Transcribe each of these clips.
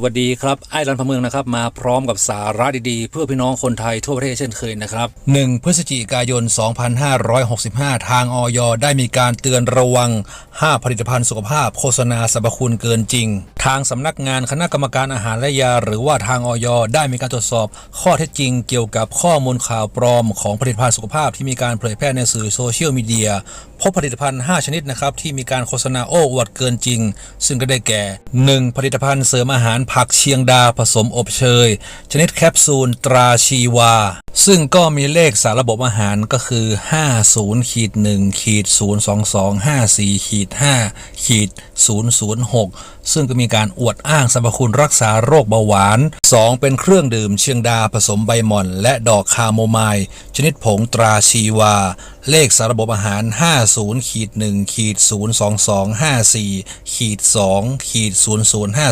วัสดีครับ ไอ้รันพะเมืองนะครับ มาพร้อมกับสาระดีๆ เพื่อพี่น้องคนไทยทั่วประเทศเช่นเคยนะครับ 1 พฤศจิกายน 2565 ทางออยได้มีการเตือนระวัง 5 ผลิตภัณฑ์สุขภาพโฆษณาสรรพคุณเกินจริง ทางสำนักงานคณะกรรมการอาหารและยา หรือว่าทางออยได้มีการตรวจสอบ ข้อเท็จจริง เกี่ยวกับข้อมูลข่าวปลอม ของผลิตภัณฑ์สุขภาพที่มีการเผยแพร่ในสื่อโซเชียลมีเดีย พบผลิตภัณฑ์ 5 ชนิดนะครับที่มีการโฆษณาโอ้อวดเกินจริง ซึ่งก็ได้แก่ 1. ผลิตภัณฑ์เสริมอาหารผักเชียงดาผสมอบเชย ชนิดแคปซูลตราชีวา ซึ่งก็มีเลขสารระบบอาหารก็คือ 50ขีด1ขีด022 54ขีด5ขีด006 ซึ่งก็มีการอวดอ้างสรรพคุณรักษาโรคเบาหวาน 2. เป็นเครื่องดื่มเชียงดาผสมใบหม่อน และดอกคาโมไมล์ชนิดผงตราชีวา เลขสารระบบอาหาร 50ขีด1ขีด022 54ขีด2ขีด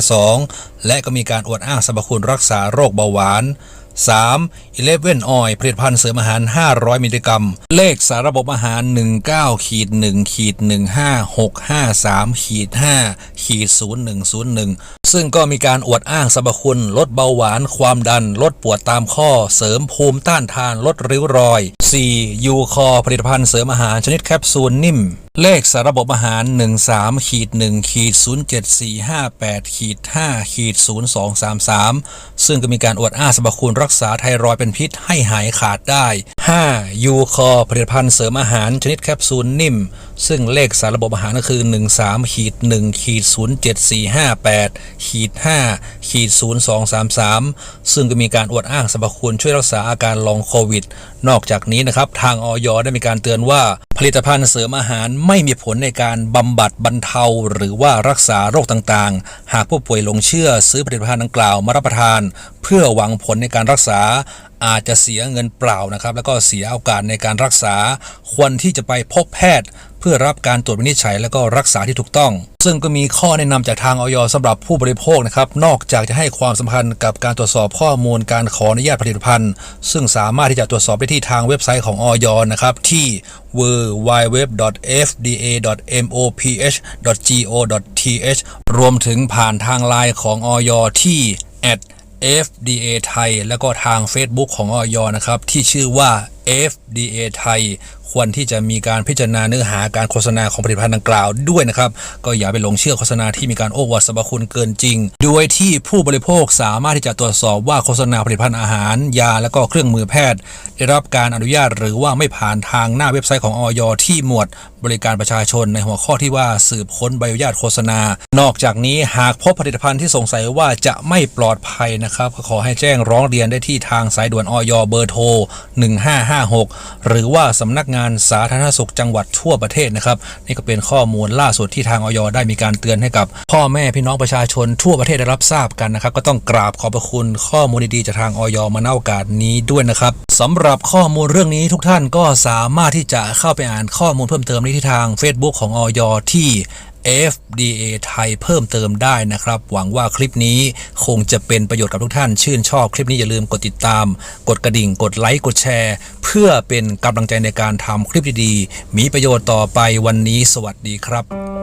0052 และก็มีการอวดอ้างสรรพคุณรักษาโรคเบาหวาน 3. 11 Oil ผลิตภัณฑ์เสริมอาหาร 500 มิลลิกรัม เลขสารระบบอาหาร 19ขีด1ขีด15653ขีด5ขีด0101 ซึ่งก็มีการอวดอ้างสรรพคุณ ลดเบาหวาน ความดัน ลดปวดตามข้อ เสริมภูมิต้านทาน ลดริ้วรอย 4. ยูคอผลิตภัณฑ์เสริมอาหารชนิดแคปซูลนิ่มเลขสารระบบอาหาร 13ขีด1ขีด07458ขีด5ขีด0233 ซึ่งก็มีการอวดอ้างสรรพคุณรักษาไทรอยด์เป็นพิษให้หายขาดได้ 5. ยูคอผลิตภัณฑ์เสริมอาหารชนิดแคปซูลนิ่ม ซึ่งเลขสารระบบอาหารก็คือ 13ขีด1ขีด07458ขีด5ขีด0233 ซึ่งก็มีการอวดอ้างสรรพคุณช่วยรักษาอาการลองโควิด นอกจากนี้นะครับทางออยได้มีการเตือนว่าผลิตภัณฑ์เสริมอาหารไม่มีผลในการบำบัดบรรเทา หรือว่ารักษาโรคต่างๆ หากผู้ป่วยหลงเชื่อซื้อผลิตภัณฑ์ดังกล่าวมารับประทาน เพื่อหวังผลในการรักษาอาจจะเสียเงินเปล่านะครับ แล้วก็เสียโอกาสในการรักษา ควรที่จะไปพบแพทย์ เพื่อรับการตรวจวินิจฉัยแล้วก็รักษาที่ถูกต้อง ซึ่งก็มีข้อแนะนำจากทางออยสำหรับผู้บริโภคนะครับนอกจากจะให้ความสำคัญกับการตรวจสอบข้อมูลการขออนุญาตผลิตภัณฑ์ ซึ่งสามารถที่จะตรวจสอบได้ที่ทางเว็บไซต์ของออยนะครับที่ www.fda.moph.go.th รวมถึงผ่านทางไลน์ของออยที่ FDA ไทย แล้วก็ทาง Facebook ของออยนะครับ ที่ชื่อว่า FDA ไทย ควรที่จะมีการพิจารณาเนื้อหาการโฆษณาของผลิตภัณฑ์ดังกล่าวด้วยนะครับ ก็อย่าไปหลงเชื่อโฆษณาที่มีการโอ้อวดสรรพคุณเกินจริง โดยที่ผู้บริโภคสามารถที่จะตรวจสอบว่าโฆษณาผลิตภัณฑ์อาหาร ยา และก็เครื่องมือแพทย์ ได้รับการอนุญาตหรือว่าไม่ผ่านทางหน้าเว็บไซต์ของออยที่หมวดบริการประชาชนในหัวข้อที่ว่าสืบค้นใบอนุญาตโฆษณา นอกจากนี้หากพบผลิตภัณฑ์ที่สงสัยว่าจะไม่ปลอดภัยนะครับก็ขอให้แจ้งร้องเรียนได้ที่ทางสายด่วนออยเบอร์โทร1556 หรือว่าสำนักงานสาธารณสุขจังหวัดทั่วประเทศนะครับ นี่ก็เป็นข้อมูลล่าสุดที่ทางออยได้มีการเตือนให้กับ พ่อแม่พี่น้องประชาชนทั่วประเทศได้รับทราบกันนะครับ ก็ต้องกราบขอบพระคุณข้อมูลดีๆจากทางออยมาณโอกาสนี้ด้วยนะครับสำหรับข้อมูลเรื่องนี้ทุกท่านก็สามารถที่จะเข้าไปอ่านข้อมูลเพิ่มเติมได้ที่ทาง Facebook ของออยที่ FDA ไทยเพิ่มเติมได้นะครับ หวังว่าคลิปนี้คงจะเป็นประโยชน์กับทุกท่าน ชื่นชอบคลิปนี้อย่าลืมกดติดตาม กดกระดิ่ง กดไลค์กดแชร์ เพื่อเป็นกำลังใจในการทำคลิปดีๆ มีประโยชน์ต่อไปวันนี้ สวัสดีครับ